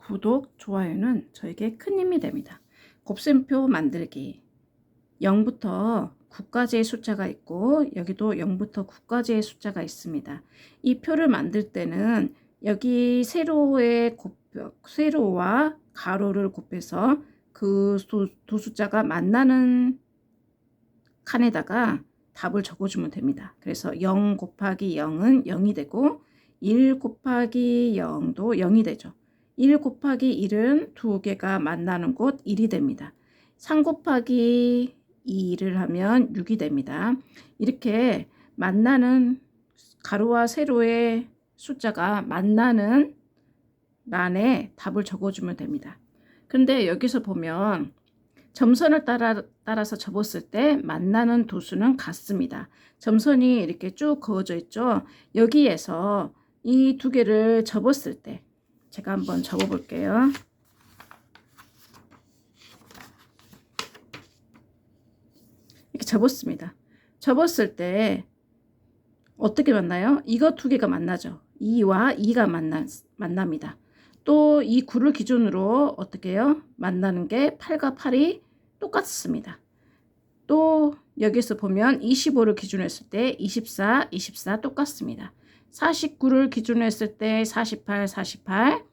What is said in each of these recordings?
구독, 좋아요는 저에게 큰 힘이 됩니다. 곱셈표 만들기 0부터 9까지의 숫자가 있고 여기도 0부터 9까지의 숫자가 있습니다. 이 표를 만들 때는 여기 세로의 곱, 세로와 가로를 곱해서 그 두 숫자가 만나는 칸에다가 답을 적어주면 됩니다. 그래서 0 곱하기 0은 0이 되고 1 곱하기 0도 0이 되죠. 1 곱하기 1은 두 개가 만나는 곳 1이 됩니다. 3 곱하기 2를 하면 6이 됩니다. 이렇게 만나는 가로와 세로의 숫자가 만나는 란에 답을 적어주면 됩니다. 근데 여기서 보면 점선을 따라, 따라서 접었을 때 만나는 도수는 같습니다. 점선이 이렇게 쭉 그어져 있죠. 여기에서 이 두 개를 접었을 때 제가 한번 접어 볼게요. 이렇게 접었습니다. 접었을 때 어떻게 만나요? 이거 두 개가 만나죠. 2와 2가 만나, 만납니다. 또 이 9를 기준으로 어떻게 해요? 만나는 게 8과 8이 똑같습니다. 또 여기서 보면 25를 기준으로 했을 때 24, 24 똑같습니다. 49를 기준으로 했을 때 48, 48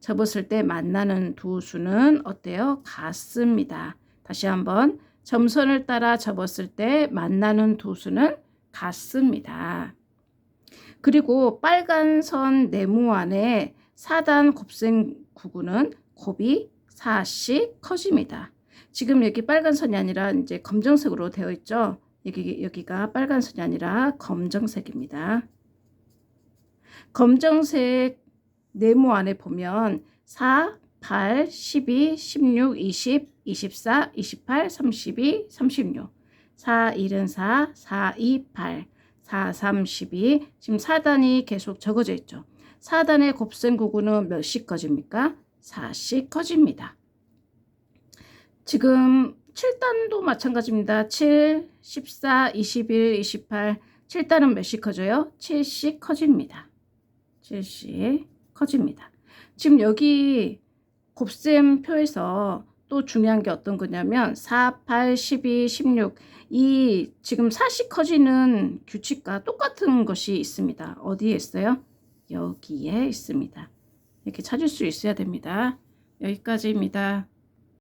접었을 때 만나는 두 수는 어때요? 같습니다. 다시 한번 점선을 따라 접었을 때 만나는 두 수는 같습니다. 그리고 빨간 선 네모 안에 4단 곱셈 구구는 곱이 4씩 커집니다. 지금 여기 빨간 선이 아니라 이제 검정색으로 되어 있죠. 여기, 여기가 빨간 선이 아니라 검정색입니다. 검정색 네모 안에 보면 4, 8, 12, 16, 20, 24, 28, 32, 36 4, 1은 4, 4, 2, 8 4, 3, 12 지금 4단이 계속 적어져 있죠. 4단의 곱셈 구구는 몇씩 커집니까? 4씩 커집니다. 지금 7단도 마찬가지입니다. 7, 14, 21, 28 7단은 몇씩 커져요? 7씩 커집니다. 7씩 커집니다. 지금 여기 곱셈 표에서 또 중요한 게 어떤 거냐면 4, 8, 12, 16 이 지금 4씩 커지는 규칙과 똑같은 것이 있습니다. 어디에 있어요? 여기에 있습니다. 이렇게 찾을 수 있어야 됩니다. 여기까지입니다.